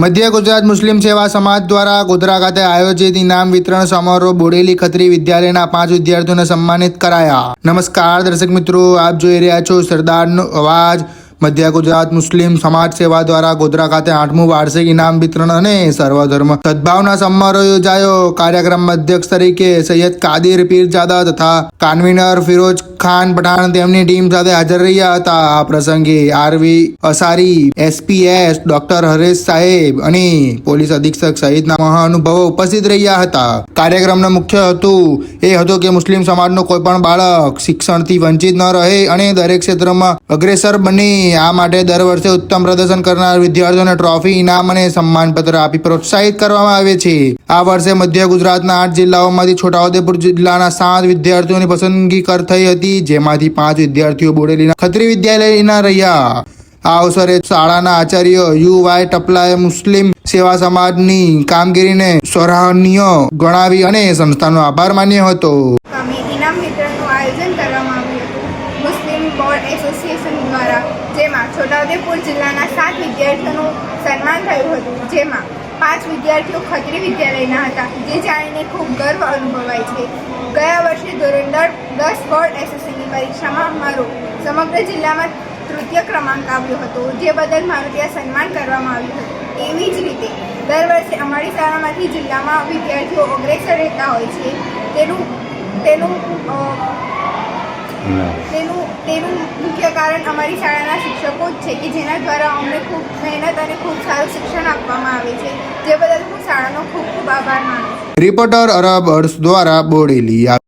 મધ્ય ગુજરાત મુસ્લિમ સેવા સમાજ દ્વારા ગોધરા ખાતે આયોજિત ઇનામ વિતરણ સમારોહ બોડેલી ખત્રી વિદ્યાલયના પાંચ વિદ્યાર્થીઓને સન્માનિત કરાયા. નમસ્કાર, દર્શક મિત્રો, આપ જોઈ રહ્યા છો સરદારનો અવાજ. મધ્ય ગુજરાત મુસ્લિમ સમાજ સેવા દ્વારા ગોધરા ખાતે આઠમું વાર્ષિક ઇનામ વિતરણ અને સર્વધર્મ સદભાવના સમારોહ યોજાયો. કાર્યક્રમ અધ્યક્ષ તરીકે સૈયદ કાદિર પીરજાદા તથા કન્વીનર ફિરોજ ખાન પઠાણ તેમની ટીમ સાથે હાજર રહ્યા હતા. આ પ્રસંગે R V Asari S P S doctor Haresh સાહેબ અને પોલીસ અધિક્ષક સહિતના મહાનુભાવો ઉપસ્થિત રહ્યા હતા. કાર્યક્રમનો મુખ્ય હતું એ હતો કે મુસ્લિમ સમાજનો કોઈ પણ બાળક શિક્ષણથી વંચિત ન રહે અને દરેક ક્ષેત્રમાં અગ્રેસર બને. આ માટે દર વર્ષે ઉત્તમ પ્રદર્શન કરનાર વિદ્યાર્થીઓને ટ્રોફી, ઇનામ અને સન્માનપત્ર આપી પ્રોત્સાહિત કરવામાં આવે છે. આ વર્ષે મધ્ય ગુજરાતના આઠ જિલ્લાઓમાંથી છોટાઉદેપુર જિલ્લાના સાત વિદ્યાર્થીઓની પસંદગી કર થઈ હતી. જેમાંથી પાંચ વિદ્યાર્થીઓ બોડેલીના ખત્રી વિદ્યાલયના રહ્યા. આ અવસરે શાળાના આચાર્ય યુ વાય ટપલાએ મુસ્લિમ સેવા સમાજની કામગીરીને સરાહનીય ગણાવી અને સંસ્થાનો આભાર માન્યો હતો. હતું. છોટાઉદેપુર જિલ્લાના સાત વિદ્યાર્થીઓનું સન્માન થયું હતું, જેમાં પાંચ વિદ્યાર્થીઓ ખત્રી વિદ્યાલયના હતા, જે જાણીને ખૂબ ગર્વ અનુભવાય છે. ગયા ધોરણ દસ બોર્ડ એસએસસીની પરીક્ષામાં મારો સમગ્ર જિલ્લામાં તૃતીય ક્રમાંક આવ્યો હતો, જે બદલ મારું ત્યાં સન્માન કરવામાં આવ્યું હતું. એવી જ રીતે, દર વર્ષે અમારી શાળામાંથી જિલ્લામાં વિદ્યાર્થીઓ અગ્રેસર રહેતા હોય છે. તેનું તેનું તેનું તેનું મુખ્ય કારણ અમારી શાળાના શિક્ષકો જ છે કે જેના દ્વારા અમને ખૂબ મહેનત અને ખૂબ સારું શિક્ષણ આપવામાં આવે છે. જે બદલ હું શાળાનો ખૂબ ખૂબ આભાર માનું રિપોર્ટર અરબ હર્ષ દ્વારા બોડેલી